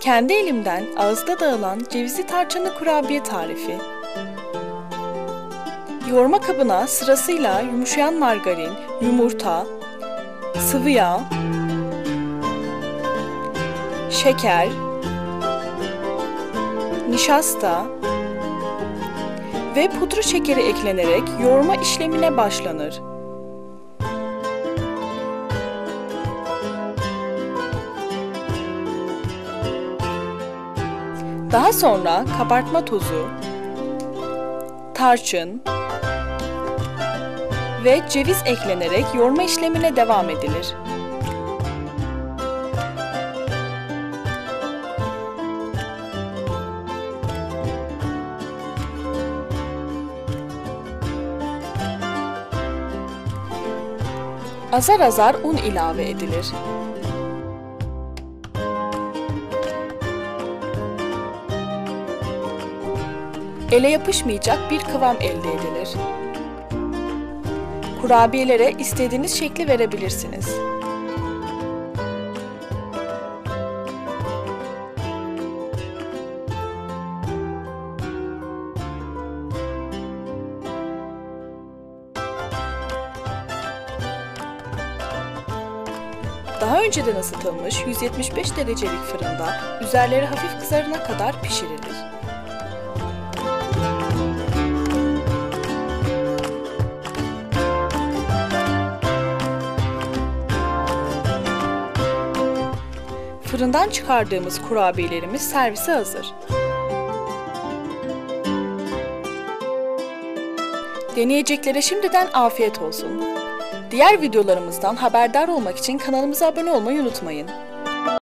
Kendi elimden ağızda dağılan cevizli tarçınlı kurabiye tarifi. Yoğurma kabına sırasıyla yumuşayan margarin, yumurta, sıvı yağ, şeker, nişasta ve pudra şekeri eklenerek yoğurma işlemine başlanır. Daha sonra kabartma tozu, tarçın ve ceviz eklenerek yoğurma işlemine devam edilir. Azar azar un ilave edilir. Ele yapışmayacak bir kıvam elde edilir. Kurabiyelere istediğiniz şekli verebilirsiniz. Daha önceden ısıtılmış 175 derecelik fırında üzerleri hafif kızarana kadar pişirilir. Fırından çıkardığımız kurabiyelerimiz servise hazır. Deneyeceklere şimdiden afiyet olsun. Diğer videolarımızdan haberdar olmak için kanalımıza abone olmayı unutmayın.